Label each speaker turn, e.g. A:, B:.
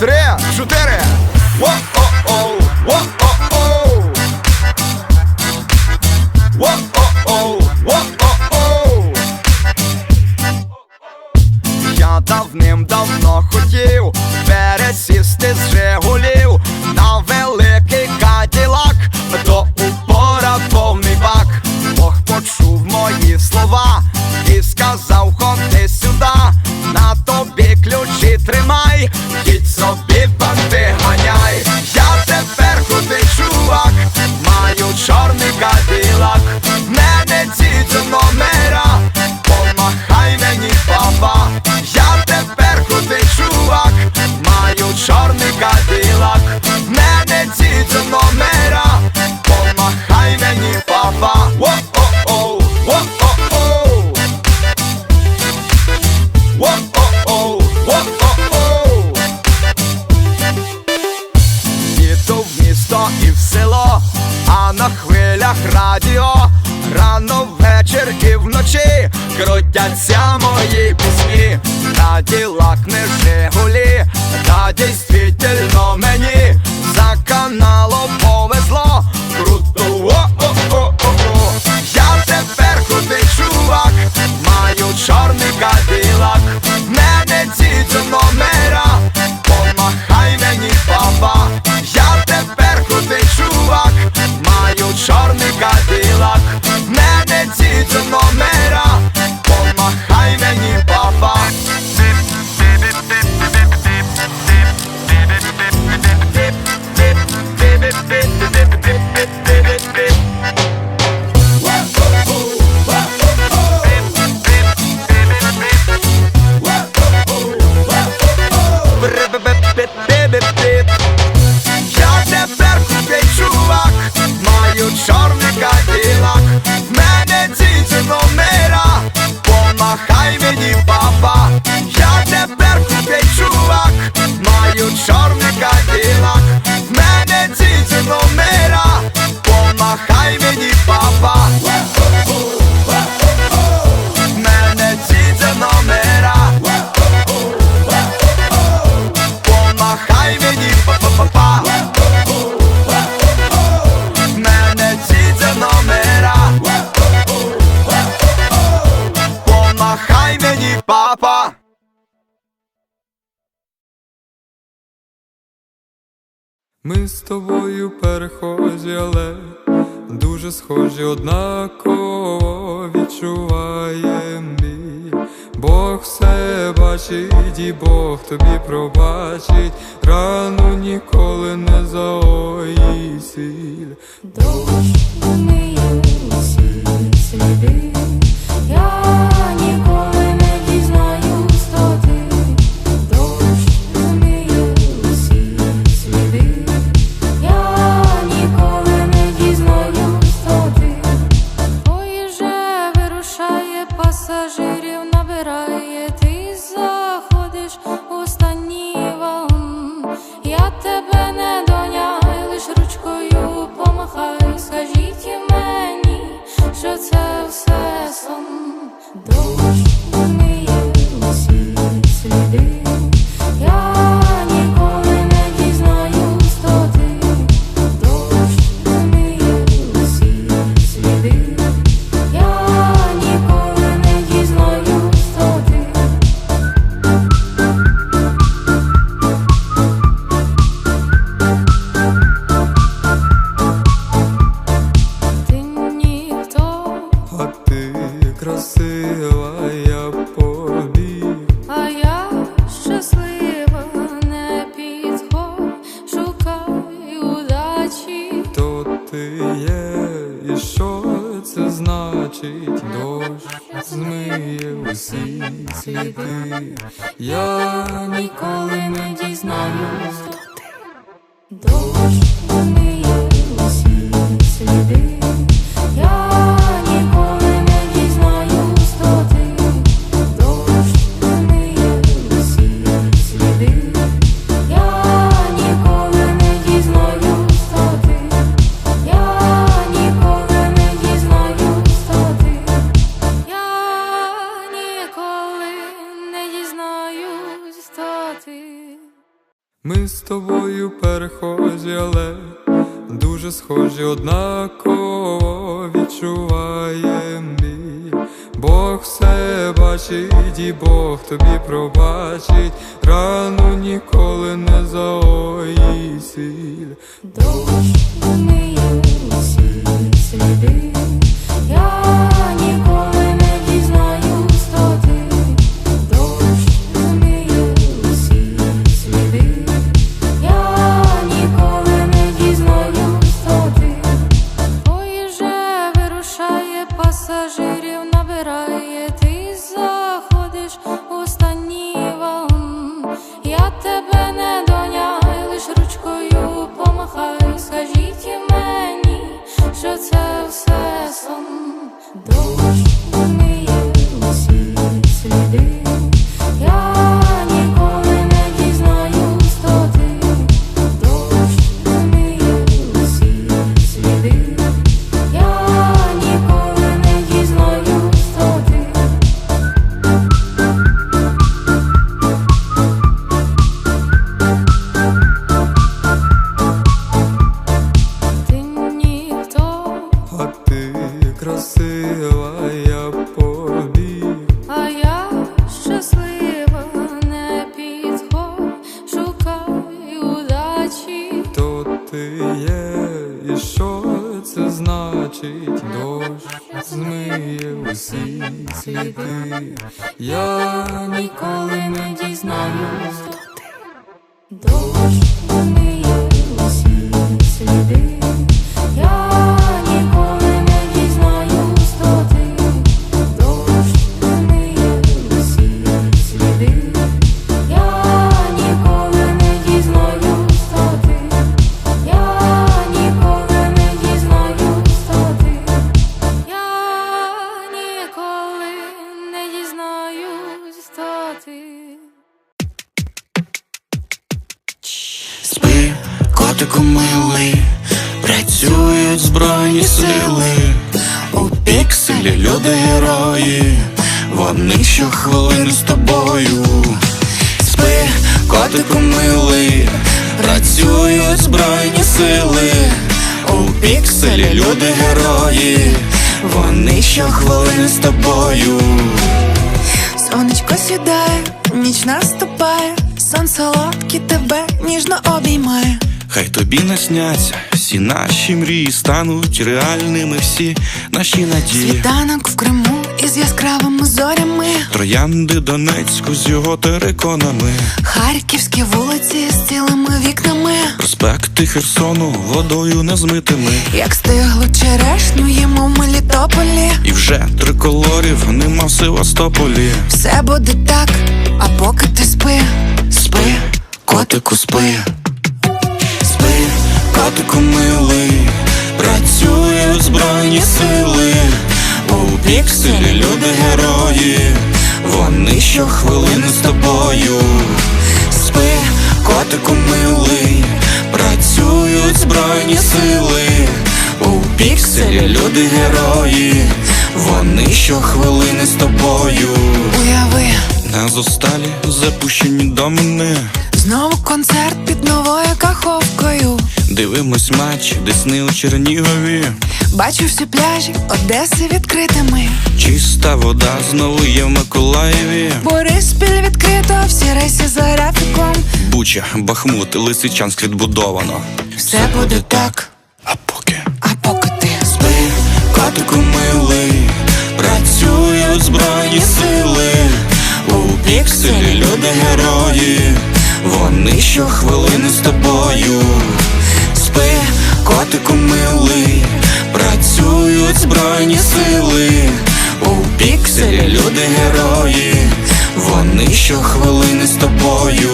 A: Три, чотири. О-хо-о, Во-о-о, давним-давно хотів. крутяться мої пісні, на ділах не жигулі, та дійсно мені за каналом повезло. Круто, о-о-о-о-о я тепер крутий чувак, маю чорний кадилак, мене діть, но мене. Чорника.
B: Ми з тобою перехожі, але дуже схожі, однаково відчуваєм біль Бог все бачить, і Бог тобі пробачить, рану ніколи не
C: заоїсіль. Душ. ти
B: є, і що це значить, дощ змиє усі сліди. Я
C: ніколи не дізнаюсь, дощ.
B: Ми з тобою перехожі, але дуже схожі однаково відчуваєм біль. Бог все бачить, і Бог тобі пробачить, рану ніколи не заої сіль.
C: Дощ Дощ удачі.
B: То ти є, і що це значить? Дощ змиє усі сліди. Я
C: Ніколи не дізнаюсь, хто ти. Дощ змиє усі сліди,
D: котику милий, працюють збройні сили, у пікселі люди герої, вони щохвилини з тобою. Спи, котику милий, працюють збройні сили, у пікселі люди герої, вони щохвилини з тобою.
E: Сонечко сідає, ніч наступає, сон солодкий тебе ніжно обіймає.
D: Хай тобі насняться всі наші мрії стануть реальними всі наші надії.
E: Світанок в Криму із яскравими зорями,
D: Троянди Донецьку з його териконами,
E: харківські вулиці з цілими вікнами,
D: проспекти Херсону водою незмитими.
E: як стиглу черешню їмо в Мелітополі.
D: І вже триколорів нема в Севастополі.
E: Все буде так, а поки ти спи,
D: Спи, котику, спи, спи, котику милий, працюють збройні сили, у пікселі люди герої, вони щохвилини з тобою. Спи, котику милий, працюють збройні сили, у пікселі люди герої, вони щохвилини з тобою.
E: уяви,
D: На зосталі запущені до мене.
E: знову концерт під новою каховкою.
D: Дивимось матч, Десни у Чернігові.
E: Бачу всі пляжі Одеси відкритими.
D: Чиста вода знову є в Миколаєві.
E: Бориспіль відкрито, всі рейси за графіком.
D: Буча, Бахмут, Лисичанськ відбудовано.
E: Все буде так,
D: А поки
E: а поки ти
D: спи, котику милий, працюють збройні сили. У пікселі люди герої, вони щохвилини з тобою. Котику милий, працюють збройні сили. У пікселі люди герої, вони щохвилини з тобою.